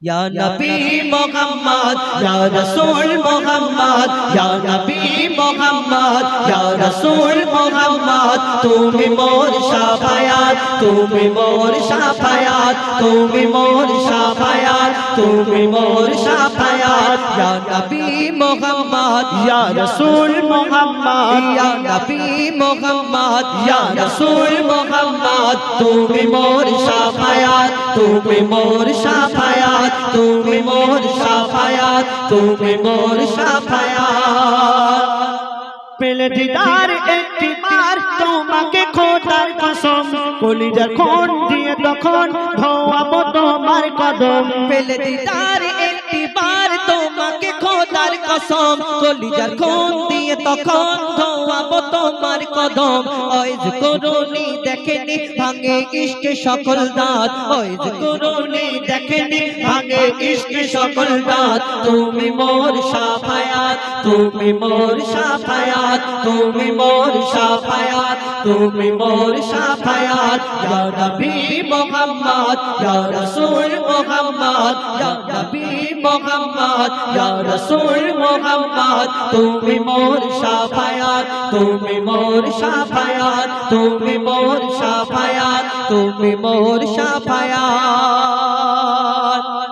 یا نبی محمد یا رسول محمد یا نبی محمد یا رسول محمد তুমি মোর সাফায়াত তুমি মোর সাফায়াত তুমি মোর সাফায়াত তুমি মোর সাফায়াত یا نبی محمد یا رسول محمد یا نبی محمد یا رسول محمد তুমি মোর সাফায়াত শাফায়াত তুমি মোর সাফায়াত তুমি মোর সাফায়াত তুমি মোর সাফায়াত। পেলে দিদার একটি মার তোমাকে খোদার কসম কলিজার খুন দিয়ে তখন ধোয়াবো তোমার কদম। পেলে দিদার খোদার কসম, কলিজার খুন দিয়ে তখন ধোয়াবো তোমার কদম। ওইজ করুনি দেখেনি, ভাঙে ইশকে সকল দাঁত। ওইজ করুনি দেখেনি, ভাঙে ইশকে সকল দাঁত। তুমি মোর সাফায়াত, তুমি মোর সাফায়াত, তুমি মোর সাফায়াত, তুমি মোর সাফায়াত। ইয়া নবী মুহাম্মদ, ইয়া রাসূল মুহাম্মদ, ইয়া নবী রাসূল মুহাম্মদ তুমি মোর সাফায়াত তুমি মোর সাফায়াত তুমি মোর সাফায়াত তুমি মোর সাফায়াত।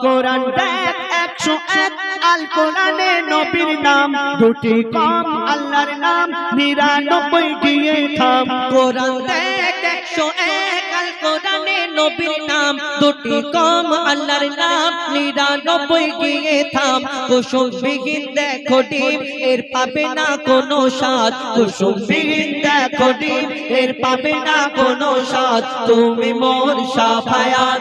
কোরআন দেখ একশো এক আল কোরআনে নবীর নাম দুটি কম আল্লাহর নাম নিরানব্বই গিয়ে থাম। কোরআন দেখ একশো এক আল কোরআনে নবীর নাম, দুটি কম, আল্লাহর নাম, নিরানব্বই গিয়ে থাম। কুসুম বিহীন দেখো ডিম, এর পাবে না কোনো স্বাদ। কুসুম বিহীন দেখো ডিম, এর পাবে না কোনো স্বাদ। তুমি মোর সাফায়াত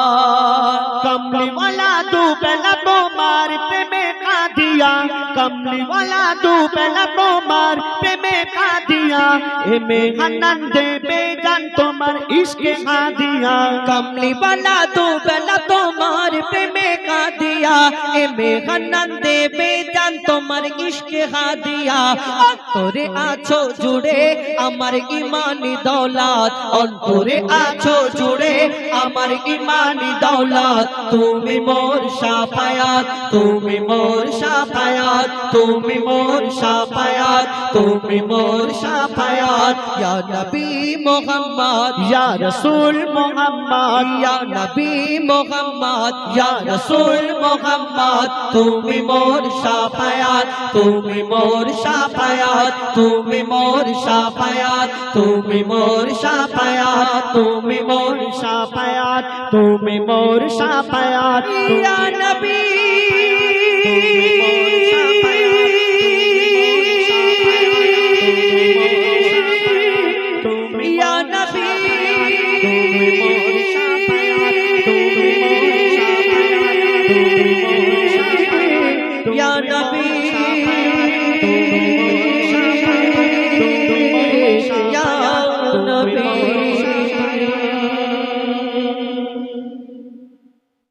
कमली वाला तू पहला को मार पे प्रेमे का दिया। एमे आनंद पे जान तो तुम्हार इश्क का दिया। कमली वाला तू पहला को मार पे प्रेमे का दिया। एमे आनंद पे তোমার ইশকে হা দিয়া অন্তরে আছো জুড়ে আমার ইমানি দৌলত। অন্তরে আছো জুড়ে আমার ইমানি দৌলত। তুমি মোর সাফায়াত, তুমি মোর সাফায়াত, তুমি মোর সাফায়াত, তুমি মোর সাফায়াত। ইয়া নবী মোহাম্মদ, ইয়া রাসূল মুহাম্মদ, ইয়া নবী মোহাম্মদ, ইয়া রাসূল মুহাম্মদ, তুমি মোর সাফায়াত। তুমি মোর সাফায়াত তুমি মোর সাফায়াত তুমি মোর সাফায়াত তুমি মোর সাফায়াত তুমি মোর সাফায়াত ইয়া নবী তুমি ইয়া মোর সাফায়াত তুমি নবী